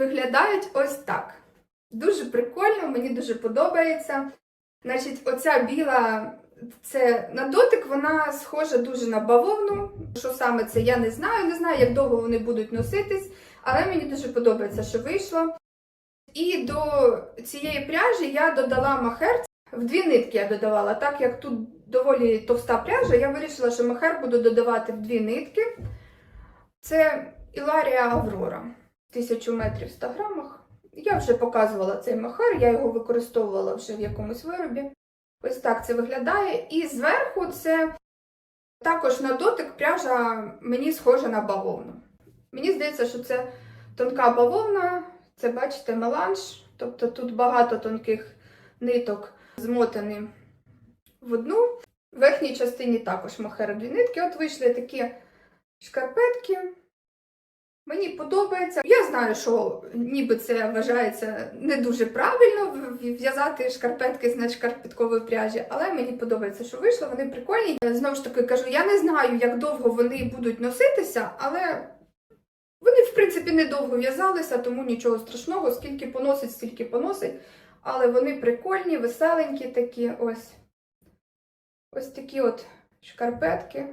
виглядають ось так. Дуже прикольно, мені дуже подобається. Значить, оця біла, це на дотик, вона схожа дуже на бавовну. Що саме це, я не знаю. Не знаю, як довго вони будуть носитись, але мені дуже подобається, що вийшло. І до цієї пряжі я додала махер. В дві нитки я додавала, так як тут доволі товста пряжа, я вирішила, що махер буду додавати в дві нитки. Це Іларія Аврора. 1000 метрів в 100 грамах. Я вже показувала цей махер, я його використовувала вже в якомусь виробі. Ось так це виглядає. І зверху це також на дотик пряжа мені схожа на бавовну. Мені здається, що це тонка бавовна, це бачите меланж, тобто тут багато тонких ниток змотані в одну. В верхній частині також махер дві нитки. От вийшли такі шкарпетки. Мені подобається. Я знаю, що ніби це вважається не дуже правильно в'язати шкарпетки з надшкарпеткової пряжі, але мені подобається, що вийшло. Вони прикольні. Знову ж таки кажу, я не знаю, як довго вони будуть носитися, але вони, в принципі, недовго в'язалися, тому нічого страшного, скільки поносить, стільки поносить. Але вони прикольні, веселенькі такі ось. Ось такі от шкарпетки.